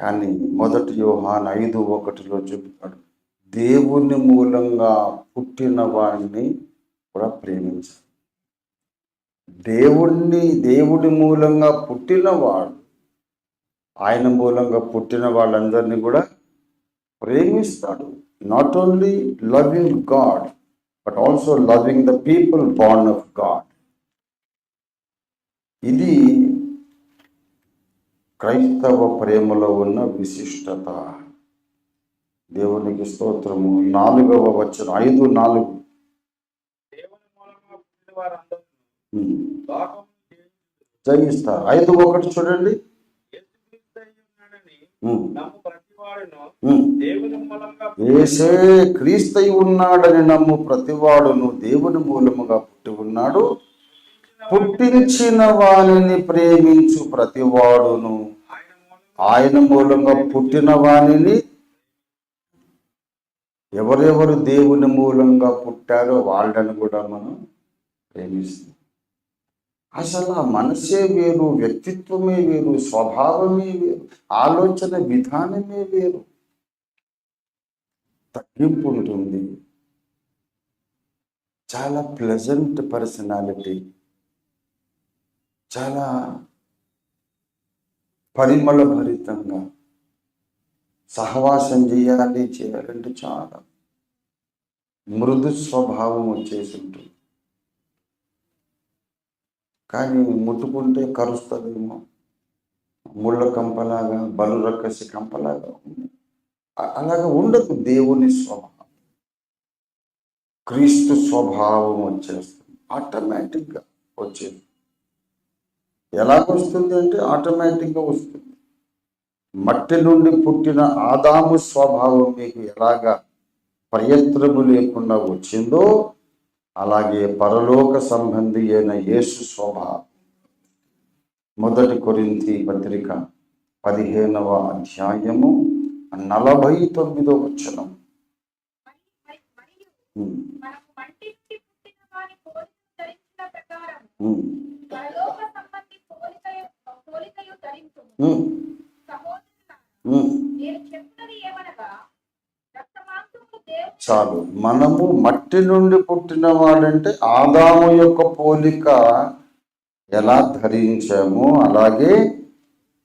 కానీ మొదటి యోహాన్ ఐదు ఒకటిలో చెబుతాడు దేవుని మూలంగా పుట్టిన వాడిని కూడా ప్రేమించాలి దేవుణ్ణి దేవుడి మూలంగా పుట్టినవాడు ఆయన మూలంగా పుట్టిన వాళ్ళందరినీ కూడా ప్రేమిస్తాడు. Not only loving God but also loving the people bond of God ఇది క్రైస్తవ ప్రేమలో ఉన్న విశిష్టత. దేవునికి స్తోత్రము. నాలుగవ వచ్చిన ఐదు నాలుగు. జయిస్తారు ఐదు ఒకటి చూడండి. ఏసే క్రీస్తై ఉన్నాడని నమ్ము ప్రతివాడును దేవుని మూలముగా పుట్టి ఉన్నాడు. పుట్టించిన వారిని ప్రేమించు ప్రతివాడును. ఆయన మూలంగా పుట్టిన వాణిని ఎవరెవరు దేవుని మూలంగా పుట్టారో వాళ్ళని కూడా మనం ప్రేమిస్తాం అసలు ఆ మనసే వేరు వ్యక్తిత్వమే వేరు స్వభావమే వేరు ఆలోచన విధానమే వేరు. తగ్గింపు ఉంటుంది. చాలా ప్లెజెంట్ పర్సనాలిటీ చాలా పరిమళ భరితంగా సహవాసం చేయాలి చేయాలంటే చాలా. మృదు స్వభావం వచ్చేసి ఉంటుంది. కానీ ముట్టుకుంటే కరుస్తుందేమో. ముళ్ళ కంపలాగా బలు కంపలాగా ఉంది. అలాగా ఉండదు దేవుని స్వభావం. క్రీస్తు స్వభావం వచ్చేస్తుంది. ఆటోమేటిక్గా వచ్చేది ఎలాగొస్తుంది అంటే ఆటోమేటిక్గా వస్తుంది. మట్టి నుండి పుట్టిన ఆదాము స్వభావం మీకు ఎలాగా ప్రయత్నము లేకుండా వచ్చిందో అలాగే పరలోక సంబంధి అయిన యేసు స్వభావం. మొదటి కొరింథీ పత్రిక పదిహేనవ అధ్యాయము నలభై తొమ్మిదో వచనం మనము చాలు. మనము మట్టి నుండి పుట్టిన వాడంటే ఆదాము యొక్క పోలిక ఎలా ధరించామో? అలాగే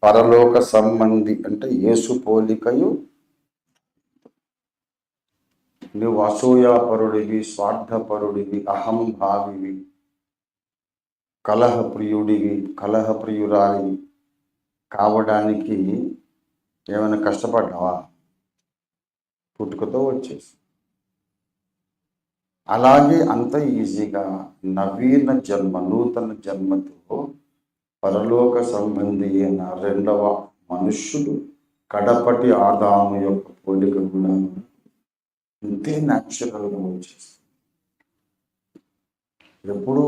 పరలోక సంబంధి అంటే యేసు పోలికయు. నువ్వు అసూయాపరుడివి స్వార్థపరుడివి అహంభావివి. కలహప్రియుడివి కలహప్రియురాలి కావడానికి ఏమైనా కష్టపడ్డావా? పుట్టుకతో వచ్చేసి. అలాగే అంత ఈజీగా నవీన జన్మ నూతన జన్మతో పరలోక సంబంధి అయిన రెండవ మనుష్యుడు కడపటి ఆదాము యొక్క పోలిక కూడా ఇంతే న్యాచురల్గా వచ్చేస్తుంది. ఎప్పుడు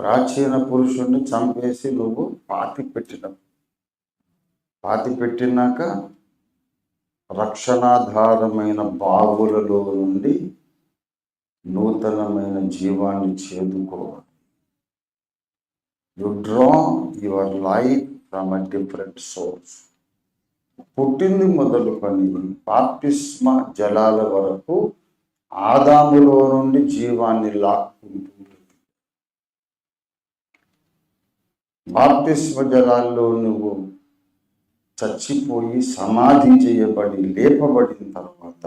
ప్రాచీన పురుషుణ్ణి చంపేసి నువ్వు పాతి పెట్టిన పాతి పెట్టినాక రక్షణాధారమైన బావులలో నుండి నూతనమైన జీవాన్ని చేదుకోవాలి. You draw your life from a different source పుట్టింది మొదలుకొని పాపిస్మ జలాల వరకు ఆదాములో నుండి జీవాన్ని లాక్కుంటుంది బాప్తిస్మ జలాల్లో నువ్వు చచ్చిపోయి సమాధి చేయబడి లేపబడిన తర్వాత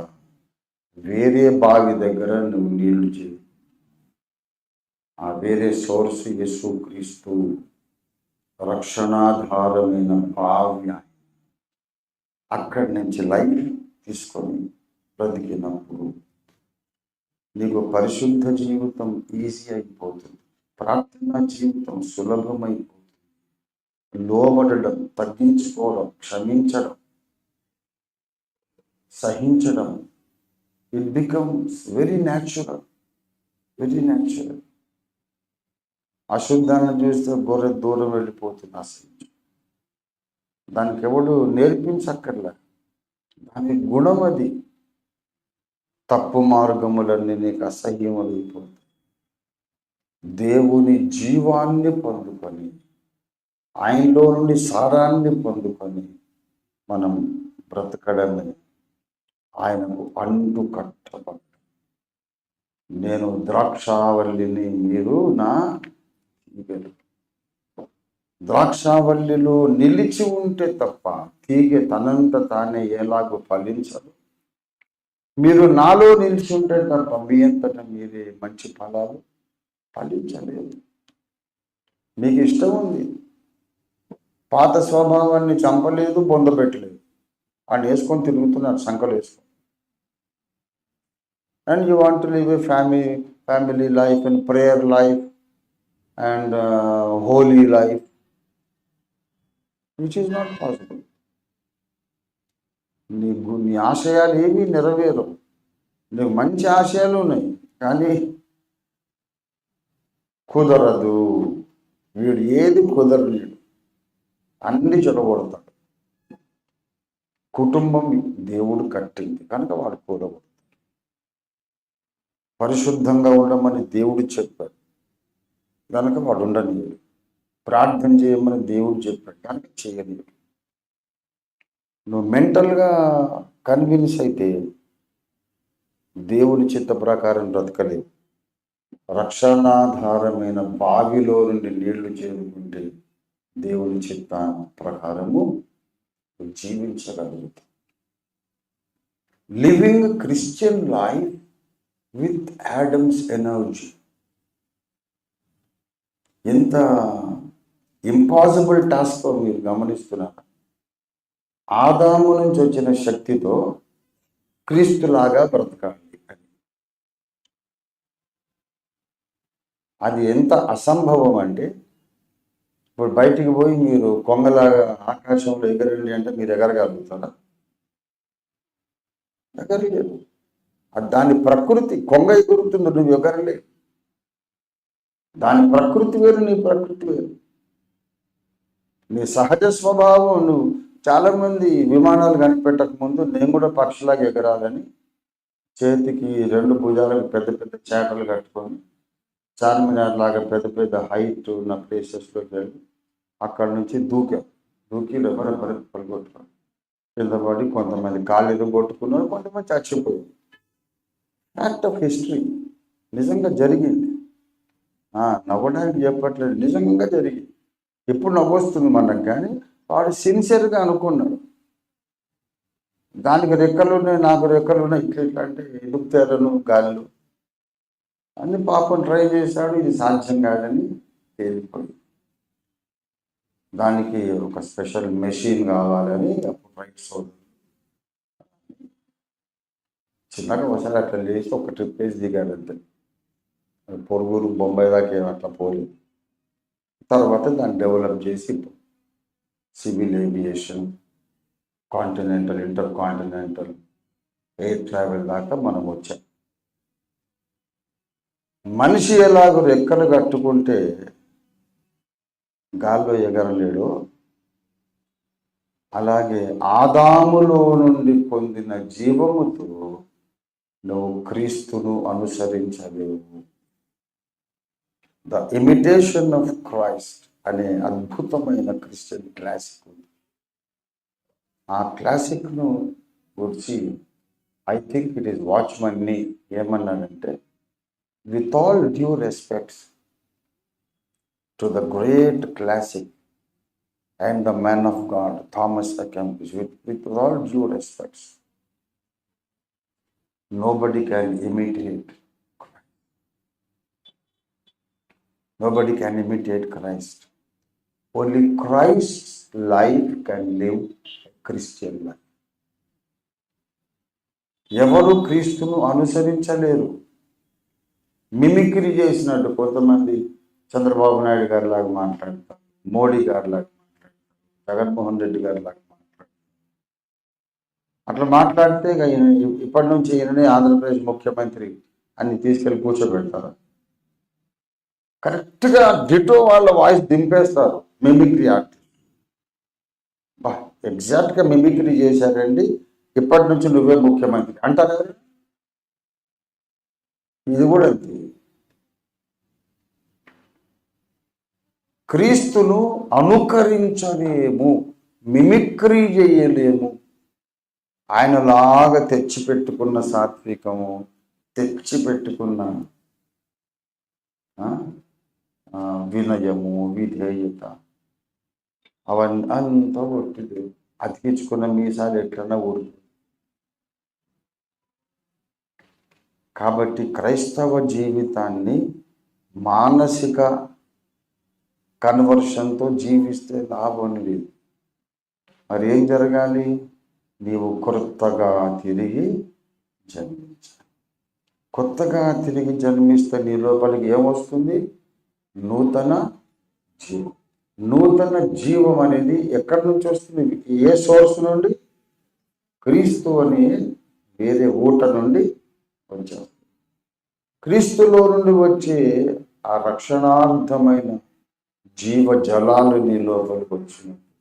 వేరే బావి దగ్గర నువ్వు నీళ్ళు చేయి. ఆ వేరే సోర్స్ యేసు క్రీస్తు రక్షణాధారమైన బావి అక్కడి నుంచి లైఫ్ తీసుకొని బ్రతికినప్పుడు నీకు పరిశుద్ధ జీవితం ఈజీ అయిపోతుంది. ప్రార్థనా జీవితం సులభమైపోతుంది లోబడడం తగ్గించుకోవడం క్షమించడం సహించడం it becomes very natural very natural అశుద్ధాన్ని చూస్తే గొర్రె దూరం వెళ్ళిపోతుంది అసహించు దానికి ఎవడు నేర్పించక్కర్లే. దాని గుణం అది. తప్పు మార్గములన్నీ నీకు అసహ్యమైపోతాయి దేవుని జీవాన్ని పొందుకొని ఆయనలో నుండి సారాన్ని పొందుకొని మనం బ్రతకడమే. ఆయనకు అంటు కట్టబడ్డ. నేను ద్రాక్షావల్లిని మీరు నా తీగలు. ద్రాక్షావల్లిలో నిలిచి ఉంటే తప్ప తీగ తనంత తానే ఎలాగో ఫలించదు. మీరు నాలో నిలిచి ఉంటే తప్ప మీ అంతట మీరే మంచి ఫలాలు ఫలించలేదు మీకు ఇష్టం ఉంది. పాత స్వభావాన్ని చంపలేదు బొందపెట్టలేదు అండ్ వేసుకొని తిరుగుతున్నారు సంకలు వేసుకొని. And you want live a family family life and prayer life and holy life. Which is not possible. నీ నీ ఆశయాలు ఏమీ నెరవేరవు. నీకు మంచి ఆశయాలు ఉన్నాయి కానీ కుదరదు. వీడు ఏది కుదరలేడు. అన్ని చెడగొడతాడు కుటుంబం దేవుడు కట్టింది కనుక వాడు కూడగొడతాడు పరిశుద్ధంగా ఉండమని దేవుడు చెప్పాడు. కనుక వాడు ఉండనీయడు. ప్రార్థన చేయమని దేవుడు చెప్పాడు. కనుక చేయనీయడు. నువ్వు మెంటల్గా కన్విన్స్ అయితే దేవుని చిత్త ప్రకారం బ్రతకలేవు. రక్షణాధారమైన బావిలో నుండి నీళ్ళు చేరుకుంటే దేవుని చిత్త ప్రకారము జీవించగలుగుతాం living Christian life with Adam's energy ఎంత ఇంపాసిబుల్ టాస్క్ మీరు గమనిస్తున్నారు. ఆదాము నుంచి వచ్చిన శక్తితో క్రీస్తులాగా బ్రతకాలి అని. అది ఎంత అసంభవం అంటే ఇప్పుడు బయటికి పోయి మీరు కొంగలాగా ఆకాశంలో ఎగరండి అంటే మీరు ఎగరగలుగుతారా ఎగరలేదు. దాని ప్రకృతి కొంగ ఎగురుతుంది నువ్వు ఎగరలే. దాని ప్రకృతి వేరు నీ ప్రకృతి వేరు. నీ సహజ స్వభావం నువ్వు చాలా మంది విమానాలు కనిపెట్టక ముందు నేను కూడా పక్షిలాగా ఎగరాలని చేతికి రెండు భుజాలకు పెద్ద పెద్ద చేటలు కట్టుకొని చార్మినార్ లాగా పెద్ద పెద్ద హైట్ ఉన్న ప్లేసెస్లోకి వెళ్ళి అక్కడ నుంచి దూకాం దూకి ఎవరు పలుకొట్టుకున్నాం కింద పడి కొంతమంది కాళ్ళు కొట్టుకున్నారు కొంతమంది చచ్చిపోయారు. ఫ్యాక్ట్ ఆఫ్ హిస్టరీ నిజంగా జరిగింది. నవ్వడానికి చెప్పట్లేదు. నిజంగా జరిగింది. ఇప్పుడు నవ్వొస్తుంది మనకు కానీ వాడు సిన్సియర్గా అనుకున్నాడు. దానికి రెక్కలు ఉన్నాయి నాకు రెక్కలు ఉన్నాయి. ఇట్లా ఇట్లా అంటే ఎదుగుతారను గాలిలో అని పాపం ట్రై చేశాడు ఇది సాధ్యం కాదని తేలిపోయింది. దానికి ఒక స్పెషల్ మెషిన్ కావాలని అప్పుడు రైట్ సోదరు చిన్నగా ఒకసారి అట్లా లేచి ఒక ట్రిప్ వేసి దిగాడు అంతే. పొరుగురు బొంబాయి దాకా అట్లా పోలేదు. తర్వాత దాన్ని డెవలప్ చేసి civil aviation continental intercontinental air travel దాకా మనం వచ్చాం. మనిషి ఎలాగో రెక్కలు కట్టుకుంటే గాల్లో ఎగరలేడు. అలాగే ఆదాములో నుండి పొందిన జీవముతో నువ్వు క్రీస్తును అనుసరించలేవు. ద ఇమిటేషన్ ఆఫ్ క్రైస్ట్ అనే అద్భుతమైన క్రిస్టియన్ క్లాసిక్ ఉంది. ఆ క్లాసిక్ను గురించి ఐ థింక్ ఇట్ ఈస్ వాచ్మన్ని ఏమన్నానంటే With all due respects to the great classic and the man of God Thomas a Kempis with with all due respects nobody can imitate Christ. Nobody can imitate Christ. Only Christ's life can live a Christian life. ఎవరు క్రీస్తును అనుసరించలేరు mimicry చేసినట్టు కొంతమంది చంద్రబాబు నాయుడు గారి లాగా మాట్లాడతారు మోడీ గారి లాగా మాట్లాడతారు జగన్మోహన్ రెడ్డి గారి లాగా మాట్లాడతారు. అట్లా మాట్లాడితే ఈయన ఇప్పటి నుంచి ఈయననే ఆంధ్రప్రదేశ్ ముఖ్యమంత్రి అని తీసుకెళ్ళి కూర్చోబెడతారు. కరెక్ట్గా డిటో వాళ్ళ వాయిస్ దింపేస్తారు మిమిక్రీ ఆర్టిస్ట్. బా ఎగ్జాక్ట్గా మిమిక్రీ చేశారండి. ఇప్పటి నుంచి నువ్వే ముఖ్యమంత్రి అంటారు ఇది కూడా అంతే. క్రీస్తును అనుకరించలేము మిమిక్రీ చేయలేము. ఆయనలాగా తెచ్చిపెట్టుకున్న సాత్వికము తెచ్చిపెట్టుకున్న వినయము విధేయత అవన్నీ అంతా ఒట్టిది. అతికించుకున్న మీసాలు ఎట్లన్నా ఊరు కాబట్టి క్రైస్తవ జీవితాన్ని మానసిక కన్వర్షన్తో జీవిస్తే లాభం లేదు. మరి ఏం జరగాలి? నీవు కొత్తగా తిరిగి జన్మించాలి. కొత్తగా తిరిగి జన్మిస్తే నీ లోపలికి ఏమొస్తుంది నూతన జీవం. నూతన జీవం అనేది ఎక్కడి నుంచి వస్తుంది? ఏ సోర్స్ నుండి? క్రీస్తు అనే వేరే ఊట నుండి వచ్చేస్తుంది క్రీస్తులో నుండి వచ్చే ఆ రక్షణార్థమైన జీవ జలాలు నీ లోపలికి వచ్చినప్పుడు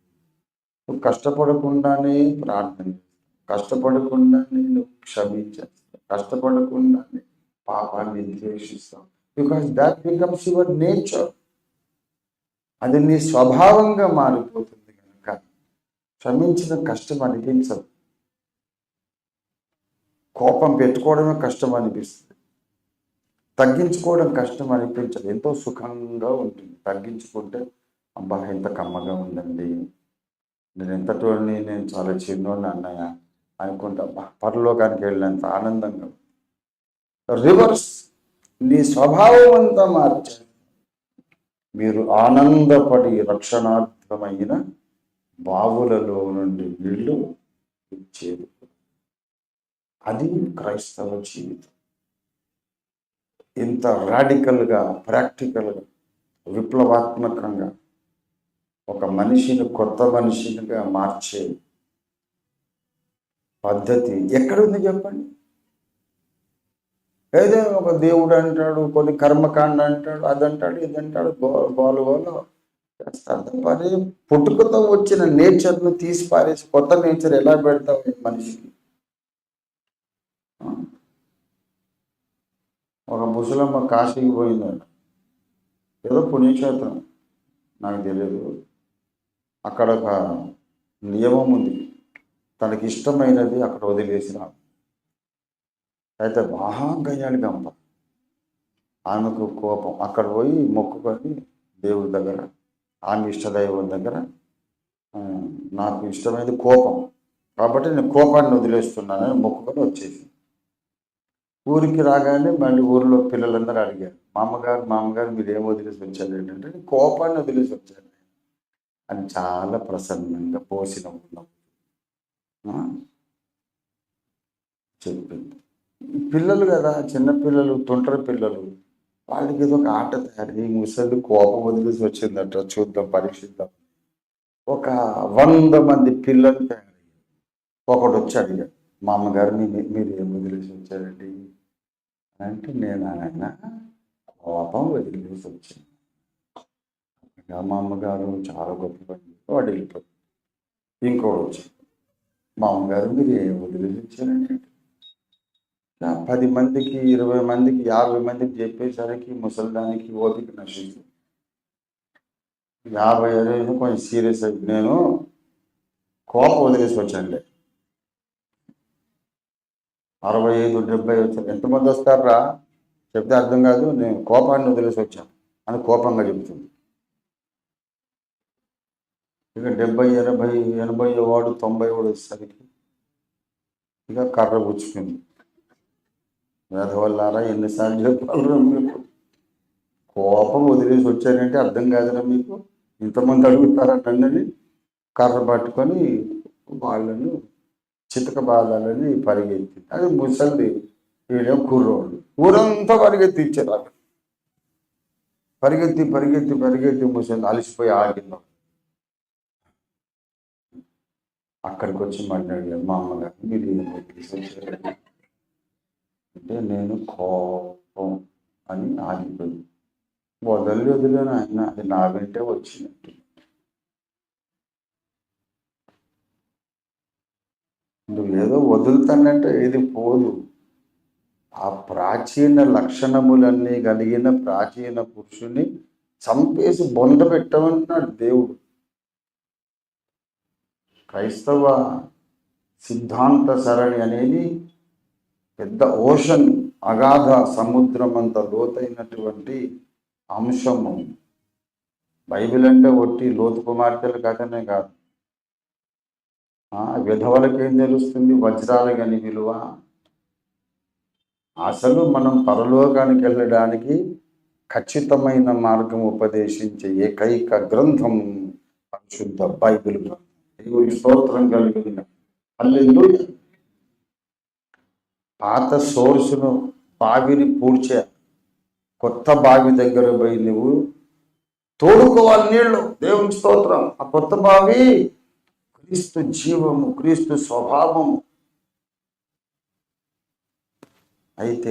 నువ్వు కష్టపడకుండానే ప్రార్థన చేస్తావు. కష్టపడకుండానే నువ్వు క్షమించేస్తావు కష్టపడకుండానే పాపాన్ని ద్వేషిస్తావు. Because that becomes your nature అది నీ స్వభావంగా మారిపోతుంది కనుక క్షమించిన కష్టం అనిపించదు. కోపం పెట్టుకోవడమే కష్టం అనిపిస్తుంది. తగ్గించుకోవడం కష్టం అనిపించదు. ఎంతో సుఖంగా ఉంటుంది. తగ్గించుకుంటే అబ్బా ఎంత కమ్మగా ఉందండి. నేను ఎంతటోని నేను చాలా చిన్నోడిని అన్నయ్య అనుకుంటా. అబ్బా పరలోకానికి వెళ్ళినంత ఆనందంగా ఉంది. రివర్స్ నీ స్వభావం అంతా మార్చాలి మీరు ఆనందపడి రక్షణార్థమైన బావులలో నుండి వీళ్ళు చేరు అది క్రైస్తవ జీవితం. ఇంత రాడికల్గా ప్రాక్టికల్గా విప్లవాత్మకంగా ఒక మనిషిని కొత్త మనిషినిగా మార్చే పద్ధతి ఎక్కడుంది చెప్పండి? ఏదో ఒక దేవుడు అంటాడు కొన్ని కర్మకాండ అంటాడు అదంటాడు ఇదంటాడు గో- గోలు గోలు చేస్తాడు తప్ప పుట్టుకతో వచ్చిన నేచర్ను తీసి పారేసి కొత్త నేచర్ ఎలా పెడతావు మనిషికి ఆ? ఒక ముసలమ్మ కాశీకి పోయిందంట. ఏదో పుణ్యక్షేత్రం. నాకు తెలియదు అక్కడ ఒక నియమం ఉంది. తనకి ఇష్టమైనది అక్కడ వదిలేసి అయితే మహా గయ్యాలి గంప. ఆమెకు కోపం. అక్కడ పోయి మొక్కుకొని దేవుడి దగ్గర ఆమె ఇష్టదైవం దగ్గర నాకు ఇష్టమైనది కోపం. కాబట్టి నేను కోపాన్ని వదిలేస్తున్నానని మొక్కుకొని వచ్చేసి ఊరికి రాగానే మళ్ళీ ఊరిలో పిల్లలందరూ అడిగారు మామగారు మామగారు మీరు ఏం వదిలేసి వచ్చారు? ఏంటంటే కోపాన్ని వదిలేసి వచ్చాను. అని చాలా ప్రసన్నంగా పోసిన చెప్పింది. పిల్లలు కదా చిన్న పిల్లలు పిల్లలు వాళ్ళకి ఏదో ఒక ఆట తయారు ఈ ముసలి కోపం వదిలేసి వచ్చిందట చూద్దాం పరీక్షిద్దాం. ఒక వంద మంది పిల్లలు తయారయ్యారు. ఒకటి వచ్చి అడిగాడు మా అమ్మగారు మీ- మీరు ఏం వదిలేసి వచ్చారండి? అంటే నేను ఆయన పాపం వదిలేసి వచ్చాను. ఇంకా మా అమ్మగారు చాలా గొప్ప పని వాడు వెళ్ళిపోయాడు. ఇంకోటి వచ్చింది మా అమ్మగారు మీరు ఏం వదిలేసి వచ్చారండి? పది మందికి ఇరవై మందికి యాభై మందికి చెప్పేసరికి ముసలిదానికి ఓపిక నచ్చింది యాభై అరవై కొంచెం సీరియస్ అయ్యి నేను కోపం వదిలేసి వచ్చానులే. అరవై ఐదు డెబ్బై వచ్చారు ఎంతమంది వస్తారా చెప్తే అర్థం కాదు. నేను కోపాన్ని వదిలేసి వచ్చాను. అని కోపంగా చెబుతుంది. ఇక డెబ్బై ఎనభై ఎనభై వాడు తొంభై వాడు వచ్చేసరికి ఇక కర్ర పుచ్చుకుంది. వేదవల్లారా ఎన్నిసార్లు చెప్పాలరా మీకు? కోపం వదిలేసి వచ్చారంటే అర్థం కాదురా మీకు. ఇంతమంది అడుగుతారా నన్నని కర్ర పట్టుకొని వాళ్ళను చితక బాధాలని పరిగెత్తి అది ముసలి వీడేం కుర్రోడు. ఊరంతా పరిగెత్తిచ్చారు అక్కడ పరిగెత్తి పరిగెత్తి పరిగెత్తి ముసలి అలసిపోయి ఆగింది అక్కడికి వచ్చి మాట్లాడారు మా అమ్మగారు మీరు అంటే నేను కోపం అని ఆగిపోయింది. వదలి వదిలేను ఆయన అది నా వెంటే వచ్చినట్టు నువ్వు ఏదో వదులుతానంటే ఏది పోదు. ఆ ప్రాచీన లక్షణములన్నీ కలిగిన ప్రాచీన పురుషుని చంపేసి బొంద పెట్టమన్నాడు దేవుడు. క్రైస్తవ సిద్ధాంత సరణి అనేది పెద్ద ఓషన్ అగాధ సముద్రం అంత లోతైనటువంటి అంశము. బైబిల్ అంటే ఒట్టి లోతు కుమార్తెలు కథనే కాదు. విధవలకేం తెలుస్తుంది? వజ్రాలకని విలువ. అసలు మనం పరలోకానికి వెళ్ళడానికి ఖచ్చితమైన మార్గం ఉపదేశించే ఏకైక గ్రంథం పరిశుద్ధ బైబిల్ గ్రంథం. దేవుని స్తోత్రం కలిగింది హల్లెలూయా పాత సోర్సును బావిని పూడ్చే కొత్త బావి దగ్గర పోయి నువ్వు తోడుకోవాలి నీళ్ళు. దేవుని స్తోత్రం. ఆ కొత్త బావి క్రీస్తు జీవము క్రీస్తు స్వభావము అయితే